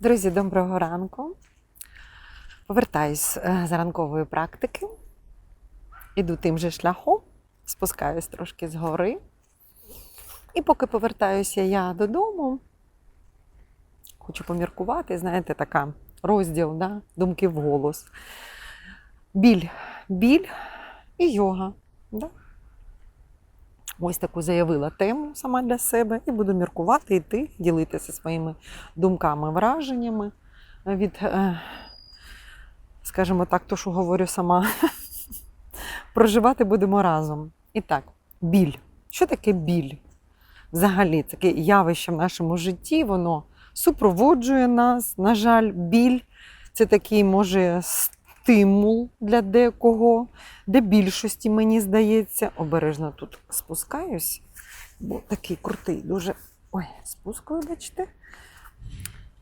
Друзі, доброго ранку. Повертаюсь е, з ранкової практики. Іду тим же шляхом, спускаюсь трошки з гори. І поки повертаюся я додому, хочу поміркувати, знаєте, така розділ, да? думки вголос. Біль, біль і йога. Да? Ось таку заявила тему сама для себе і буду міркувати, йти, ділитися своїми думками, враженнями від, е, скажімо так, то, що говорю сама. Проживати будемо разом. І так, біль. Що таке біль? Взагалі, таке явище в нашому житті, воно супроводжує нас. На жаль, біль це такий, може, стимул для декого, для більшості, мені здається. Обережно тут спускаюсь, бо такий крутий, дуже. Ой, спускаю, бачите?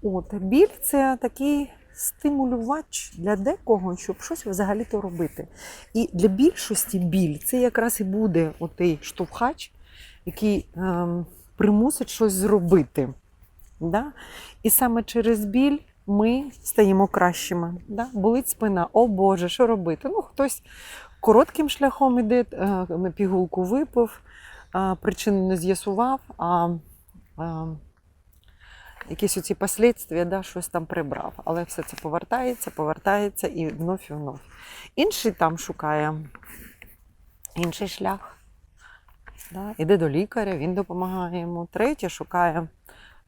От, біль це такий стимулювач для декого, щоб щось взагалі-то робити. І для більшості біль це якраз і буде отий штовхач, який ем, примусить щось зробити. Да? І саме через біль ми стаємо кращими. Да? Болить спина, о Боже, що робити? Ну, хтось коротким шляхом іде, е, пігулку випив, а, причину не з'ясував, а, а якісь оці послідствия, да, щось там прибрав. Але все це повертається, повертається і вновь і вновь. Інший там шукає інший шлях. Да, іде до лікаря, він допомагає йому. Третє шукає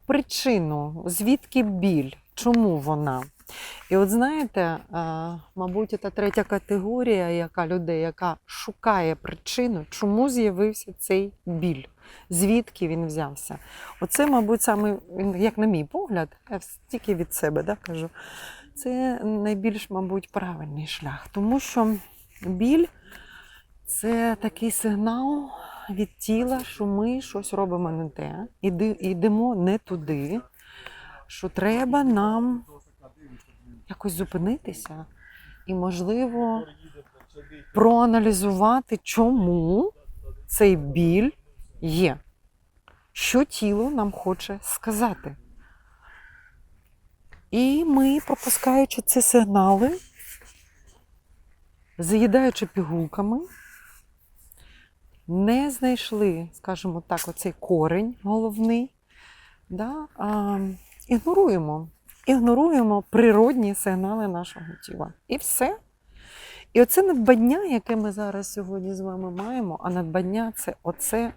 причину, звідки біль, чому вона. І от знаєте, е, мабуть, це третя категорія, яка людей, яка шукає причину, чому з'явився цей біль, звідки він взявся. Оце, мабуть, саме, як на мій погляд, я тільки від себе да, кажу, це найбільш, мабуть, правильний шлях. Тому що біль це такий сигнал від тіла, що ми щось робимо не те, йдемо не туди, що треба нам якось зупинитися і, можливо, проаналізувати, чому цей біль є, що тіло нам хоче сказати. І ми, пропускаючи ці сигнали, заїдаючи пігулками, не знайшли, скажімо так, оцей корень головний, да, а, ігноруємо. Ігноруємо природні сигнали нашого тіла. І все. І оце надбання, яке ми зараз сьогодні з вами маємо, а надбання це оце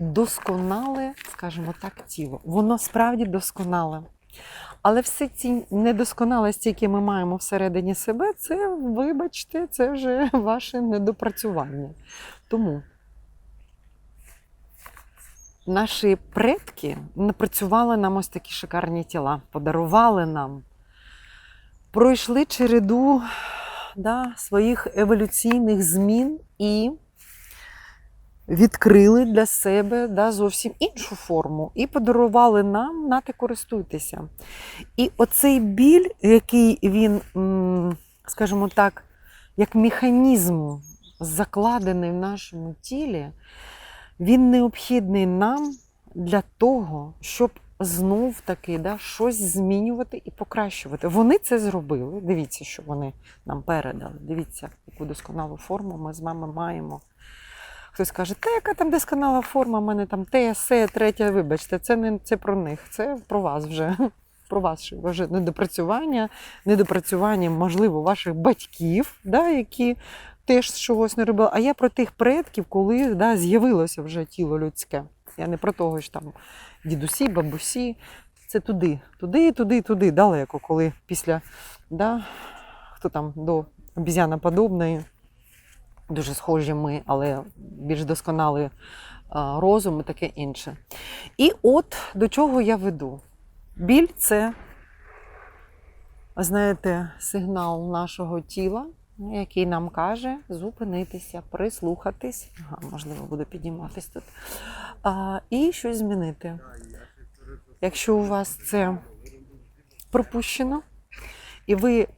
досконале, скажімо так, тіло. Воно справді досконале. Але всі ці недосконалості, які ми маємо всередині себе, це, вибачте, це вже ваше недопрацювання. Тому наші предки напрацювали нам ось такі шикарні тіла, подарували нам, пройшли череду да, своїх еволюційних змін і відкрили для себе да, зовсім іншу форму і подарували нам, нате користуйтеся. І оцей біль, який він, скажімо так, як механізм закладений в нашому тілі, він необхідний нам для того, щоб знов таки да, щось змінювати і покращувати. Вони це зробили. Дивіться, що вони нам передали. Дивіться, яку досконалу форму ми з вами маємо. Хтось каже, та яка там досконала форма, в мене там те, се, третє, вибачте, це не це про них, це про вас вже. Про вас вже недопрацювання, недопрацювання, можливо, ваших батьків, да, які теж чогось не робили. А я про тих предків, коли да, з'явилося вже тіло людське. Я не про того ж там дідусі, бабусі. Це туди, туди, туди, туди, далеко, коли після да, хто там до обізяноподобної, дуже схожі ми, але більш досконалий розум і таке інше. І от до чого я веду. Біль це, знаєте, сигнал нашого тіла, який нам каже зупинитися, прислухатись. Ага, можливо, буду підніматись тут. А, і щось змінити. Якщо у вас це пропущено, і ви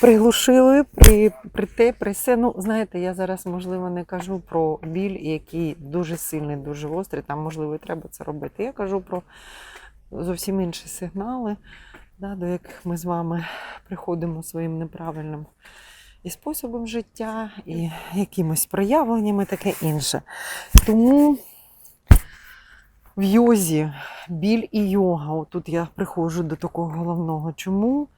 приглушили при, при те, при все. Ну, знаєте, я зараз, можливо, не кажу про біль, який дуже сильний, дуже гострий, там, можливо, і треба це робити. Я кажу про зовсім інші сигнали, да, до яких ми з вами приходимо своїм неправильним і способом життя, і якимось проявленнями, таке інше. Тому в йозі біль і йога. Отут я приходжу до такого головного. Чому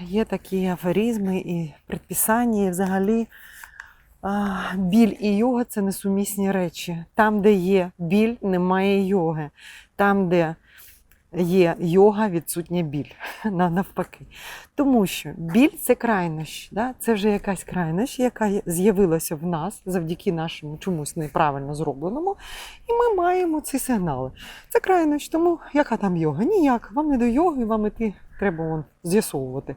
є такі афоризми і предписання, і взагалі біль і йога це несумісні речі. Там, де є біль, немає йоги. Там, де є йога, відсутня біль. На- Навпаки. Тому що біль це крайнощ. Да? Це вже якась крайнощ, яка з'явилася в нас завдяки нашому чомусь неправильно зробленому. І ми маємо ці сигнали. Це крайнощ, тому яка там йога? Ніяк. Вам не до йоги, вам іти треба з'ясовувати.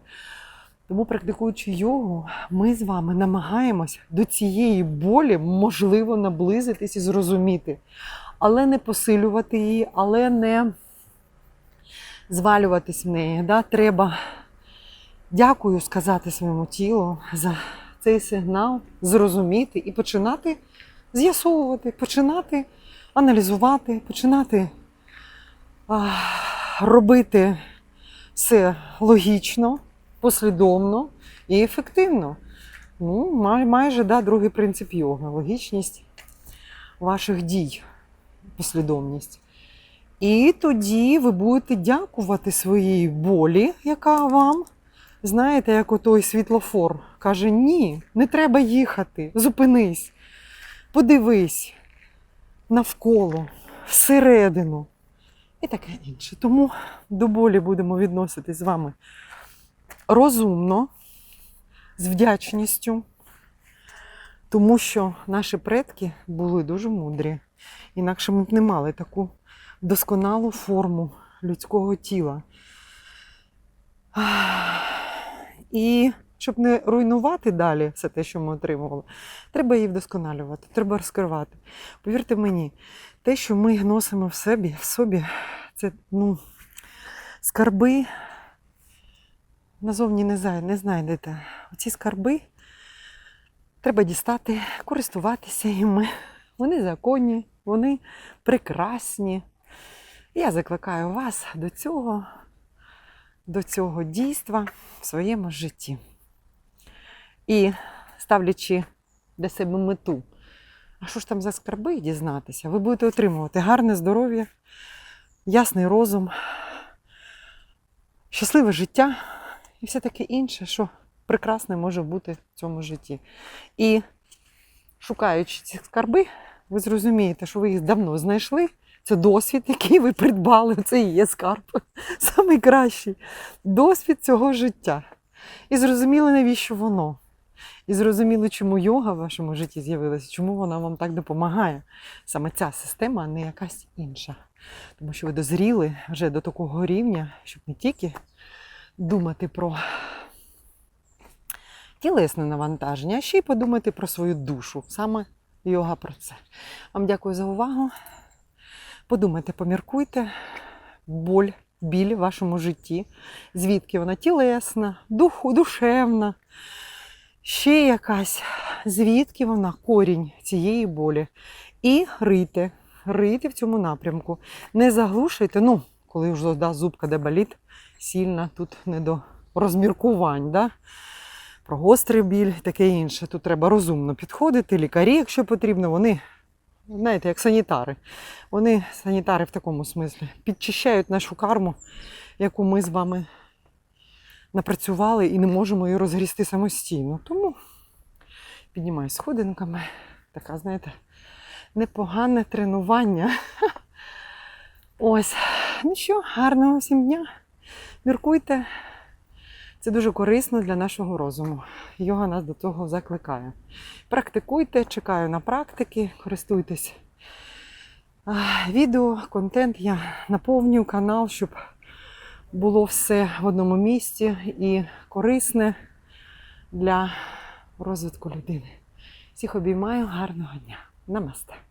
Тому, практикуючи йогу, ми з вами намагаємось до цієї болі можливо наблизитись і зрозуміти, але не посилювати її, але не звалюватись в неї. Да? Треба дякую сказати своєму тілу за цей сигнал, зрозуміти і починати з'ясовувати, починати аналізувати, починати а, робити все логічно, послідовно і ефективно. Ну, май- майже да, другий принцип йоги логічність ваших дій, послідовність. І тоді ви будете дякувати своїй болі, яка вам, знаєте, як отой світлофор каже: ні, не треба їхати, зупинись, подивись навколо, всередину і таке інше. Тому до болі будемо відноситись з вами розумно, з вдячністю, тому що наші предки були дуже мудрі. Інакше ми б не мали таку досконалу форму людського тіла. І щоб не руйнувати далі все те, що ми отримували, треба її вдосконалювати, треба розкривати. Повірте мені, те, що ми носимо в собі, в собі це ну, скарби назовні не, знайдете. Оці скарби треба дістати, користуватися іми. Вони законні, вони прекрасні. Я закликаю вас до цього, до цього дійства в своєму житті. І ставлячи для себе мету, а що ж там за скарби дізнатися, ви будете отримувати гарне здоров'я, ясний розум, щасливе життя і все таке інше, що прекрасне може бути в цьому житті. І шукаючи ці скарби, ви зрозумієте, що ви їх давно знайшли. Це досвід, який ви придбали. Це і є скарб. Найкращий досвід цього життя. І зрозуміли, навіщо воно. І зрозуміли, чому йога в вашому житті з'явилася, чому вона вам так допомагає. Саме ця система, а не якась інша. Тому що ви дозріли вже до такого рівня, щоб не тільки думати про тілесне навантаження, а ще й подумати про свою душу. Саме йога про це. Вам дякую за увагу. Подумайте, поміркуйте, боль, біль в вашому житті, звідки вона тілесна, духу, душевна, ще якась, звідки вона корінь цієї болі. І рийте, рийте в цьому напрямку. Не заглушуйте, ну, коли вже да, зубка де болить, сильно тут не до розміркувань. Да? Про гострий біль, таке інше. Тут треба розумно підходити. Лікарі, якщо потрібно, вони, знаєте, як санітари. Вони, санітари в такому смислі, підчищають нашу карму, яку ми з вами напрацювали і не можемо її розгрісти самостійно. Тому піднімаю сходинками. Така, знаєте, непогане тренування. Ось. Ну що, гарного всім дня. Міркуйте. Це дуже корисно для нашого розуму. Йога нас до того закликає. Практикуйте, чекаю на практики, користуйтесь відео, контент. Я наповнюю канал, щоб було все в одному місці і корисне для розвитку людини. Всіх обіймаю, гарного дня. Намасте.